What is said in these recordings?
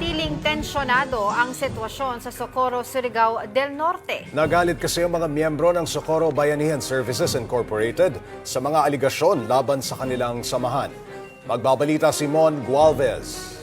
nananatiling tensyonado ang sitwasyon sa Socorro, Surigao del Norte. Nagalit kasi ang mga miyembro ng Socorro Bayanihan Services Incorporated sa mga aligasyon laban sa kanilang samahan. Magbabalita si Mon Gualvez.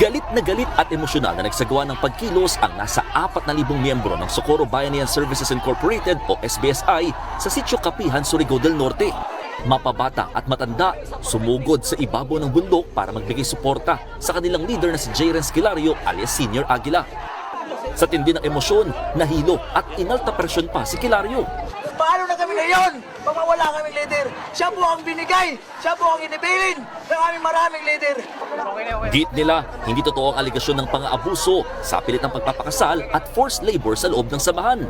Galit na galit at emosyonal na nagsagawa ng pagkilos ang nasa 4,000 miyembro ng Socorro Bayanihan Services Incorporated o SBSI sa Sitio Kapihan, Surigao del Norte. Mapabata at matanda, sumugod sa ibabaw ng bundok para magbigay suporta sa kanilang leader na si Jaren Skilario alias Senior Aguila. Sa tindi ng emosyon, nahilo at inalta presyon pa si Kilario. Paano na kami ngayon? Pag wala kaming leader, siya po ang binigay, siya po ang inibilin ng aming maraming leader. Git nila, hindi totoo ang aligasyon ng pang-aabuso sa pilit ng pagpapakasal at forced labor sa loob ng samahan.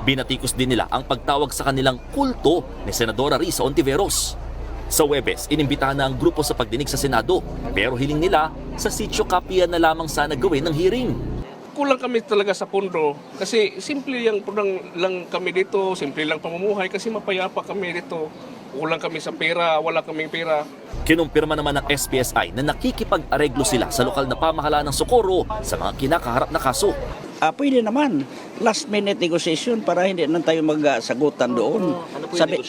Binatikos din nila ang pagtawag sa kanilang kulto ni Senadora Risa Ontiveros. Sa Webes, inimbitahan na ang grupo sa pagdinig sa Senado pero hiling nila sa sitio kapia na lamang sana gawin ng hearing. kulang kami talaga sa pundo kasi simple lang lang, lang kami dito, simple lang pamumuhay kasi mapayapa kami dito. Kulang kami sa pera, wala kaming pera. Kinumpirma naman ng SPSI na nakikipag-areglo sila sa lokal na pamahalaan ng Socorro sa mga kinakaharap na kaso. Ah, pwede naman. Last minute negotiation para hindi na tayo magsagutan doon. Sabi,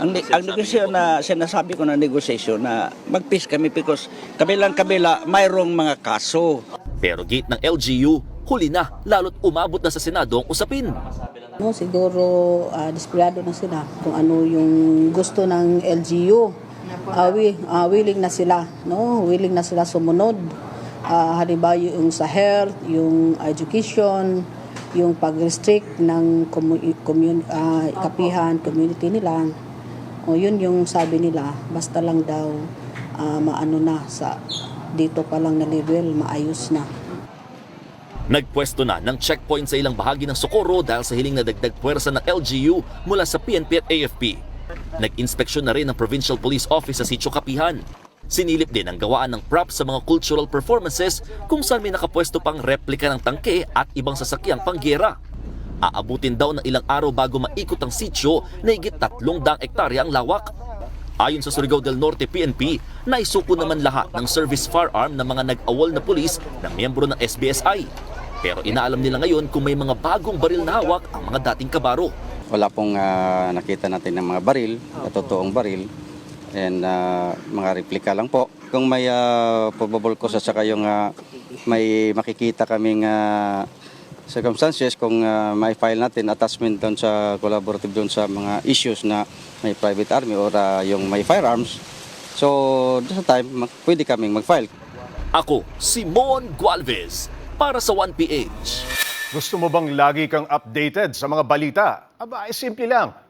ang, ne- ang negosasyon na sinasabi ko na negosasyon na mag-peace kami because kabilang kabila mayroong mga kaso. Pero gate ng LGU, huli na lalo't umabot na sa Senado ang usapin. No, siguro ah, desperado na sila kung ano yung gusto ng LGU. Ah, wi- ah, willing na sila, no? Willing na sila sumunod. Ah, halimbawa yung sa health, yung education, yung pag-restrict ng commu- commun- ah, kapihan, community nila. O yun yung sabi nila, basta lang daw ah, maano na sa dito pa lang na level, maayos na. Nagpwesto na ng checkpoint sa ilang bahagi ng Socorro dahil sa hiling na dagdag puwersa ng LGU mula sa PNP at AFP. Nag-inspeksyon na rin ng Provincial Police Office sa Sitio Kapihan. Sinilip din ang gawaan ng props sa mga cultural performances kung saan may nakapwesto pang replika ng tangke at ibang sasakyang panggera. Aabutin daw ng ilang araw bago maikot ang sitio na higit tatlong daang ektarya ang lawak. Ayon sa Surigao del Norte PNP, naisuko naman lahat ng service firearm ng mga nag-awol na pulis na miyembro ng SBSI. Pero inaalam nila ngayon kung may mga bagong baril na hawak ang mga dating kabaro. Wala pong ah, nakita natin ng mga baril, na totoong baril, and ah, mga replika lang po. Kung may uh, probable cause at saka yung ah, may makikita kaming ah, circumstances, kung ah, may file natin attachment doon sa collaborative doon sa mga issues na may private army or ah, yung may firearms, so doon sa time, mag- pwede kaming mag-file. Ako, Simon Gualvez, para sa 1PH. Gusto mo bang lagi kang updated sa mga balita? Aba, ay simple lang.